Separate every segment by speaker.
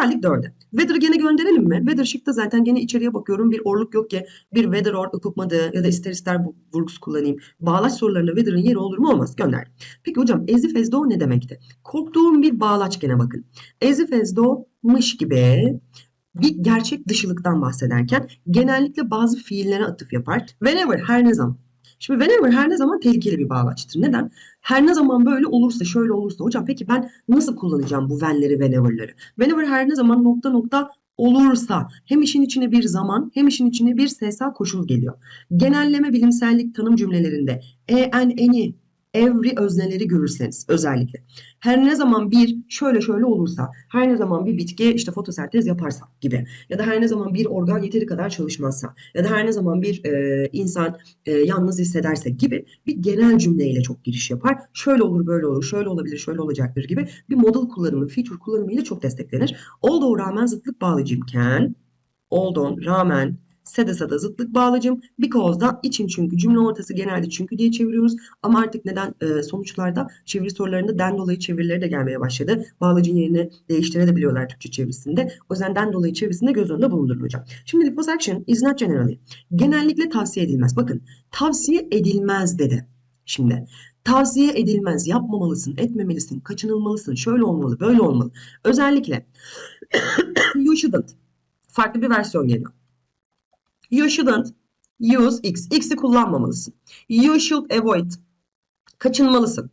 Speaker 1: Geldik dörde. Whether'ı gene gönderelim mi? Whether şıkta zaten gene içeriye bakıyorum. Bir orluk yok ki bir whether or ıpıpmadı ya da ister ister vurgus kullanayım. Bağlaç sorularında whether'ın yeri olur mu? Olmaz. Gönder. Peki hocam as if ne demekti? Korktuğum bir bağlaç gene bakın. As if gibi bir gerçek dışılıktan bahsederken genellikle bazı fiillere atıf yapar. Whenever her ne zaman. Şimdi whenever her ne zaman tehlikeli bir bağlaçtır. Neden? Her ne zaman böyle olursa, şöyle olursa. Hocam peki ben nasıl kullanacağım bu when'leri, whenever'ları? Whenever her ne zaman nokta nokta olursa hem işin içine bir zaman hem işin içine bir sesal koşul geliyor. Genelleme bilimsellik tanım cümlelerinde e, en, any, every özneleri görürseniz özellikle. Her ne zaman bir şöyle şöyle olursa, her ne zaman bir bitki işte fotosentez yaparsa gibi ya da her ne zaman bir organ yeteri kadar çalışmazsa ya da her ne zaman bir e, insan e, yalnız hissederse gibi bir genel cümleyle çok giriş yapar. Şöyle olur, böyle olur, şöyle olabilir, şöyle olacaktır gibi bir model kullanımı, feature kullanımı ile çok desteklenir. Although rağmen zıtlık bağlacımken, although rağmen sedasada zıtlık bağlacım. Because da için çünkü cümle ortası genelde çünkü diye çeviriyoruz. Ama artık neden e, sonuçlarda çeviri sorularında den dolayı çevirileri de gelmeye başladı. Bağlacın yerini değiştirebiliyorlar Türkçe çevirisinde. O yüzden den dolayı çevirisinde göz önünde bulundurun hocam. Şimdi liposuction is not generally. Genellikle tavsiye edilmez. Bakın tavsiye edilmez dedi. Şimdi tavsiye edilmez, yapmamalısın, etmemelisin, kaçınılmalısın, şöyle olmalı, böyle olmalı. Özellikle you shouldn't. Farklı bir versiyon geliyor. You shouldn't use X. X'i kullanmamalısın. You should avoid. Kaçınmalısın.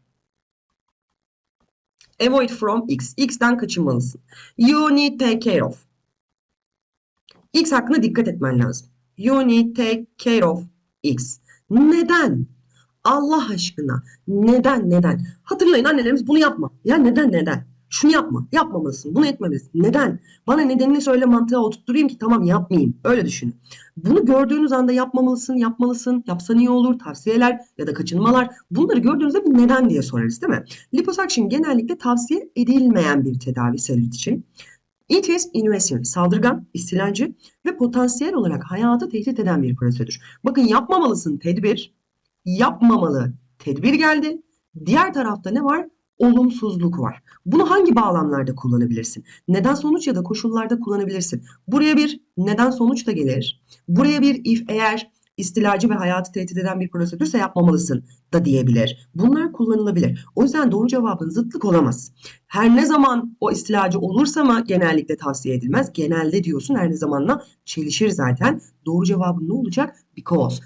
Speaker 1: Avoid from X. X'ten kaçınmalısın. You need take care of. X hakkında dikkat etmen lazım. You need take care of X. Neden? Allah aşkına. Neden? Neden? Hatırlayın annelerimiz bunu yapma. Ya neden? Neden? Şunu yapma. Yapmamalısın. Bunu etmemelisin. Neden? Bana nedenini söyle mantığa oturtturayım ki tamam yapmayayım. Öyle düşünün. Bunu gördüğünüz anda yapmamalısın, yapmalısın, yapsan iyi olur, tavsiyeler ya da kaçınmalar. Bunları gördüğünüzde bir neden diye sorarız değil mi? Liposuction genellikle tavsiye edilmeyen bir tedavi selülit için. It is invasive, saldırgan, istilacı ve potansiyel olarak hayatı tehdit eden bir prosedür. Bakın yapmamalısın tedbir, yapmamalı tedbir geldi. Diğer tarafta ne var? Olumsuzluk var. Bunu hangi bağlamlarda kullanabilirsin? Neden sonuç ya da koşullarda kullanabilirsin. Buraya bir neden sonuç da gelir. Buraya bir if eğer istilacı ve hayatı tehdit eden bir prosedürse yapmamalısın da diyebilir. Bunlar kullanılabilir. O yüzden doğru cevabın zıtlık olamaz. Her ne zaman o istilacı olursa mı genellikle tavsiye edilmez. Genelde diyorsun her ne zamanla çelişir zaten. Doğru cevabın ne olacak? Because.